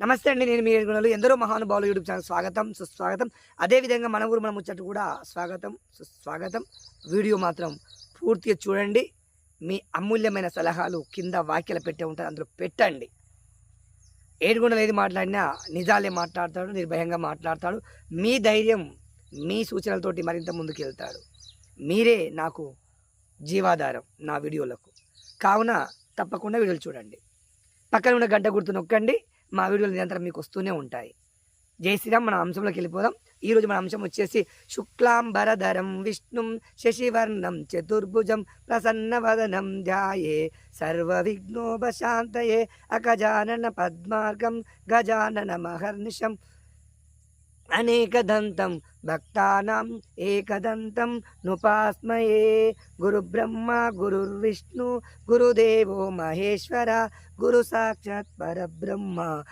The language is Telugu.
నమస్తే అండి నేను మీ గుణాలు ఎందరో మహానుభావులు యూట్యూబ్ ఛానల్ స్వాగతం సుస్వాగతం. అదేవిధంగా మన ఊరు మన ముచ్చట కూడా స్వాగతం సుస్వాగతం. వీడియో మాత్రం పూర్తిగా చూడండి. మీ అమూల్యమైన సలహాలు కింద వాక్యలు పెట్టే ఉంటారు అందులో పెట్టండి. ఏడుగుండలు ఏది మాట్లాడినా నిజాలే మాట్లాడతాడు నిర్భయంగా మాట్లాడతాడు. మీ ధైర్యం మీ సూచనలతోటి మరింత ముందుకు వెళ్తాడు మీరే నాకు జీవాధారం నా వీడియోలకు. కావున తప్పకుండా వీడియోలు చూడండి. పక్కన ఉన్న గంట గుర్తు నొక్కండి. మా వీడియోలు నిరంతరం మీకు వస్తూనే ఉంటాయి. జై శ్రీరామ్ మన అంశంలోకి వెళ్ళిపోదాం. ఈరోజు మన అంశం వచ్చేసి శుక్లాంబరధరం విష్ణుం శశివర్ణం చతుర్భుజం ప్రసన్నవదనం ధ్యాయే సర్వ విఘ్నోపశాంతయే అగజానన పద్మార్గం గజానన మహర్నిషం అనేకదంతం భక్తానాం ఏకదంతం నుపాస్మయే. గురుబ్రహ్మ గురుర్విష్ణు గురుదేవో మహేశ్వర గురు సాక్షాత్ పరబ్రహ్మ.